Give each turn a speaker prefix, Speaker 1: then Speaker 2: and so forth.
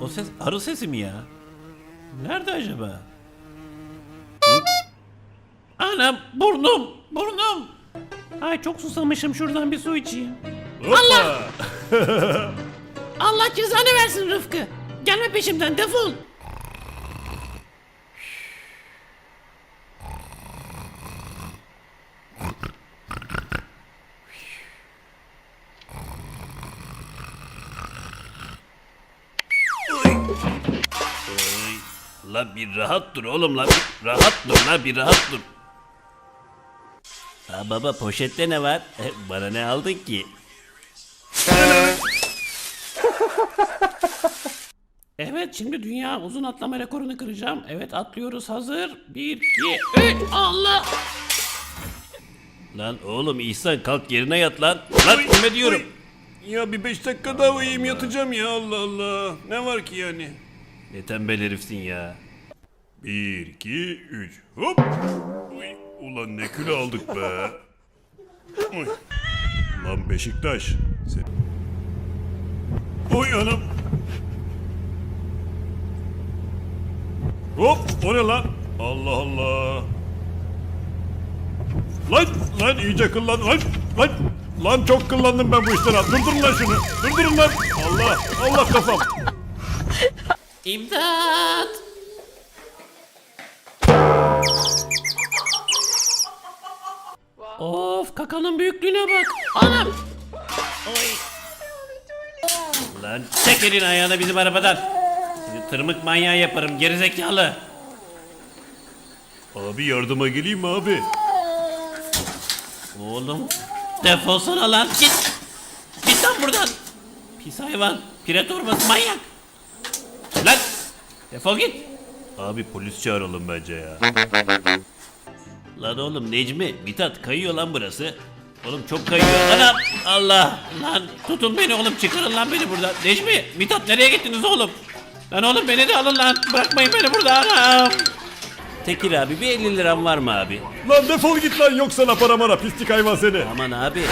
Speaker 1: O ses arı sesi mi ya? Nerede acaba? Hı? Anam burnum burnum. Ay çok susamışım şuradan bir su içeyim. Allah! Allah cezanı versin Rıfkı. Gelme peşimden defol. La bir rahat dur oğlum la bir rahat dur la bir rahat dur. Ha baba poşette ne var? Bana ne aldın ki? Evet şimdi dünya uzun atlama rekorunu kıracağım. Evet atlıyoruz hazır. Bir, iki, üç. Allah! Lan oğlum İhsan kalk yerine yat lan. Lan kime diyorum.
Speaker 2: Ya bir beş dakika daha uyuyayım yatacağım ya Allah Allah. Ne var ki yani?
Speaker 1: Ne tembel herifsin ya.
Speaker 2: Bir, iki, üç. Hop. Uy, ulan ne kilo aldık be. Uy. Lan Beşiktaş. Sen... Oy anam. Hop o ne lan? Allah Allah. Lan lan iyice kıllan lan lan. Lan çok kıllandım ben bu ha. Durdurun lan şunu. Durdurun lan. Allah Allah kafam.
Speaker 1: İmdat! Of kakanın büyüklüğüne bak. Anam! Oy. Lan çek elini ayağına bizim arabadan. Seni tırmık manyağı yaparım gerizekalı.
Speaker 2: Abi yardıma geleyim mi abi?
Speaker 1: Oğlum defolsana lan git. Git lan buradan. Pis hayvan. Pire torbası manyak. Lan defol git.
Speaker 2: Abi polis çağıralım bence ya.
Speaker 1: Lan oğlum Necmi, Mithat kayıyor lan burası. Oğlum çok kayıyor. Anam! Allah! Lan tutun beni oğlum çıkarın lan beni buradan. Necmi, Mithat nereye gittiniz oğlum? Lan oğlum beni de alın lan. Bırakmayın beni burada anam. Tekir abi bir 50 liram var mı abi?
Speaker 2: Lan defol git lan yok sana para mara pislik hayvan seni.
Speaker 1: Aman abi